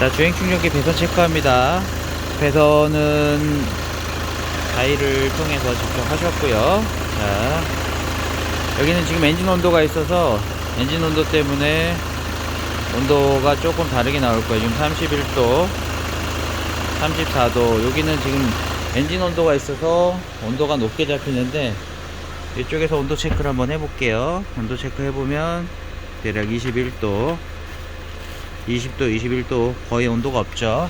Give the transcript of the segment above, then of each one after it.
자, 주행 충전기 배선 체크합니다. 배선은 가위를 통해서 직접 하셨고요. 자, 여기는 지금 엔진 온도가 있어서 엔진 온도 때문에 온도가 조금 다르게 나올 거예요. 지금 31도, 34도. 여기는 지금 엔진 온도가 있어서 온도가 높게 잡히는데 이쪽에서 온도 체크를 한번 해볼게요. 온도 체크 해보면 대략 21도, 20도, 21도 거의 온도가 없죠.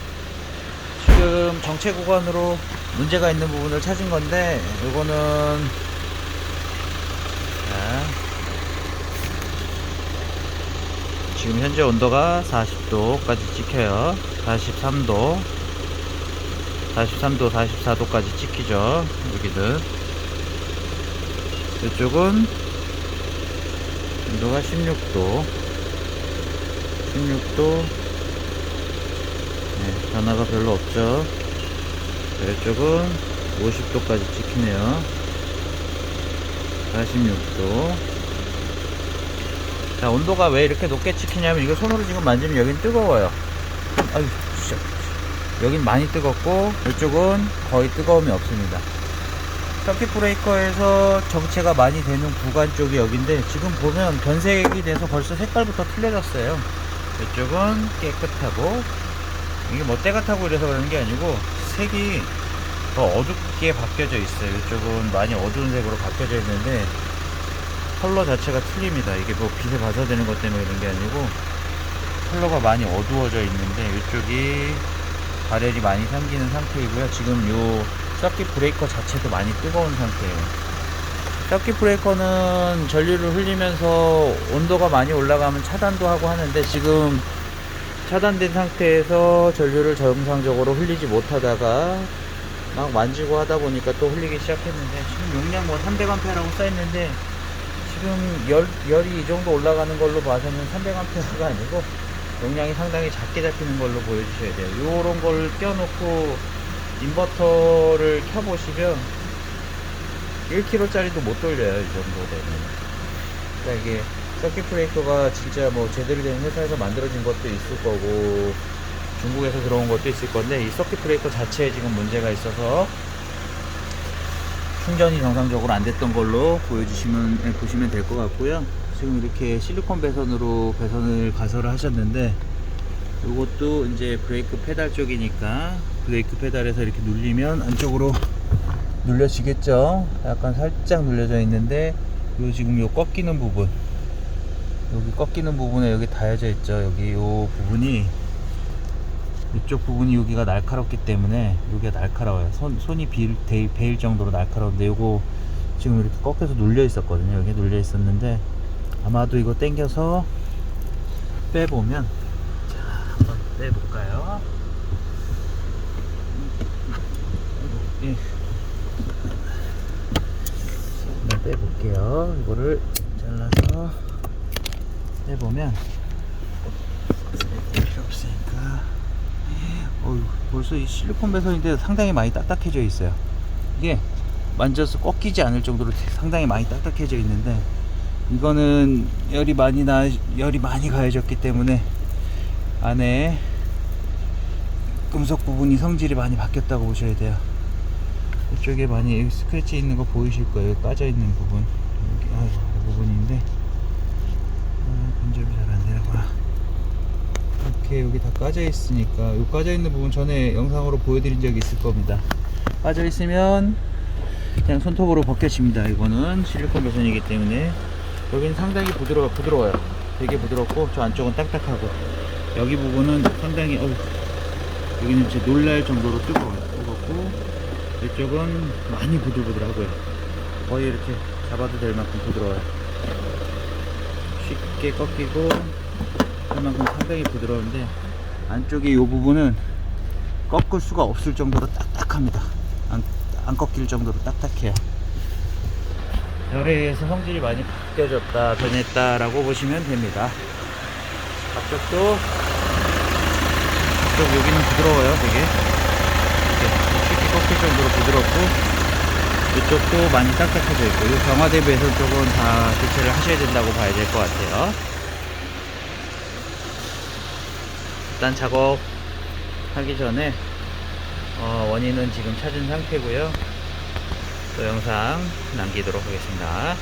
지금 정체 구간으로 문제가 있는 부분을 찾은 건데 이거는 자, 지금 현재 온도가 40도까지 찍혀요. 43도, 43도, 44도까지 찍히죠. 여기는 이쪽은 온도가 16도, 16도. 네, 변화가 별로 없죠. 자, 이쪽은 50도까지 찍히네요. 46도. 자, 온도가 왜 이렇게 높게 찍히냐면 이거 손으로 지금 만지면 여긴 뜨거워요. 아유, 진짜. 여긴 많이 뜨겁고 이쪽은 거의 뜨거움이 없습니다. 서킷 브레이커에서 정체가 많이 되는 구간 쪽이 여긴데 지금 보면 변색이 돼서 벌써 색깔부터 틀려졌어요. 이쪽은 깨끗하고 이게 뭐 때가 타고 이래서 그러는 게 아니고 색이 더 어둡게 바뀌어져 있어요. 이쪽은 많이 어두운 색으로 바뀌어져 있는데 컬러 자체가 틀립니다. 이게 뭐 빛에 반사되는 것 때문에 그런 게 아니고 컬러가 많이 어두워져 있는데 이쪽이 발열이 많이 생기는 상태이고요. 지금 요 서킷 브레이커 자체도 많이 뜨거운 상태예요. 서킷 브레이커는 전류를 흘리면서 온도가 많이 올라가면 차단도 하고 하는데 지금 차단된 상태에서 전류를 정상적으로 흘리지 못하다가 막 만지고 하다 보니까 또 흘리기 시작했는데 지금 용량 뭐 300A라고 써있는데 지금 열, 열이 이 정도 올라가는 걸로 봐서는 300A가 아니고 용량이 상당히 작게 잡히는 걸로 보여주셔야 돼요. 요런 걸 껴놓고 인버터를 켜보시면 1kg짜리도 못 돌려요. 이 정도 되면. 그러니까 이게 서킷 브레이커가 진짜 뭐 제대로 된 회사에서 만들어진 것도 있을 거고 중국에서 들어온 것도 있을 건데 이 서킷 브레이커 자체에 지금 문제가 있어서 충전이 정상적으로 안 됐던 걸로 보여주시면 예, 보시면 될 것 같고요. 지금 이렇게 실리콘 배선으로 배선을 가설을 하셨는데 이것도 이제 브레이크 페달 쪽이니까 브레이크 페달에서 이렇게 눌리면 안쪽으로 눌려지겠죠. 약간 살짝 눌려져 있는데 요 지금 요 꺾이는 부분 여기 꺾이는 부분에 여기 닿여져 있죠. 여기 요 부분이 이쪽 부분이 여기가 날카롭기 때문에 여기가 날카로워요. 손, 손이 빌, 대, 베일 정도로 날카로운데 요거 지금 이렇게 꺾여서 눌려 있었거든요. 여기 눌려 있었는데 아마도 이거 당겨서 빼보면 자 한번 빼볼까요? 예. 한번 빼볼게요. 이거를 잘라서 빼보면 필요 없으니까 어휴, 벌써 이 실리콘 배선인데 상당히 많이 딱딱해져 있어요. 이게 만져서 꺾이지 않을 정도로 상당히 많이 딱딱해져 있는데 이거는 열이 많이 나 열이 많이 가해졌기 때문에 안에 금속 부분이 성질이 많이 바뀌었다고 보셔야 돼요. 이쪽에 많이 스크래치 있는 거 보이실 거예요. 까져 있는 부분 여기 아, 이 부분인데 아, 간접이 잘안 되는구나. 이렇게 여기 다 까져 있으니까 이 까져 있는 부분 전에 영상으로 보여드린 적이 있을 겁니다. 빠져 있으면 그냥 손톱으로 벗겨집니다. 이거는 실리콘 배선이기 때문에 여기는 상당히 부드러 부드러워요. 되게 부드럽고 저 안쪽은 딱딱하고 여기 부분은 상당히 어 여기는 진짜 놀랄 정도로 뜨거워요. 뜨겁고 이쪽은 많이 부들부들하고요. 거의 이렇게 잡아도 될 만큼 부드러워요. 쉽게 꺾이고 할 만큼 상당히 부드러운데 안쪽에 이 부분은 꺾을 수가 없을 정도로 딱딱합니다. 안, 안 꺾일 정도로 딱딱해요. 열에 의해서 성질이 많이 바뀌어졌다, 변했다 라고 보시면 됩니다. 앞쪽도 앞쪽 여기는 부드러워요, 되게. 정도로 부드럽고 이쪽도 많이 딱딱해져 있고 이 경화대 배선 쪽은 다 교체를 하셔야 된다고 봐야 될 것 같아요. 일단 작업 하기 전에 어, 원인은 지금 찾은 상태고요. 또 영상 남기도록 하겠습니다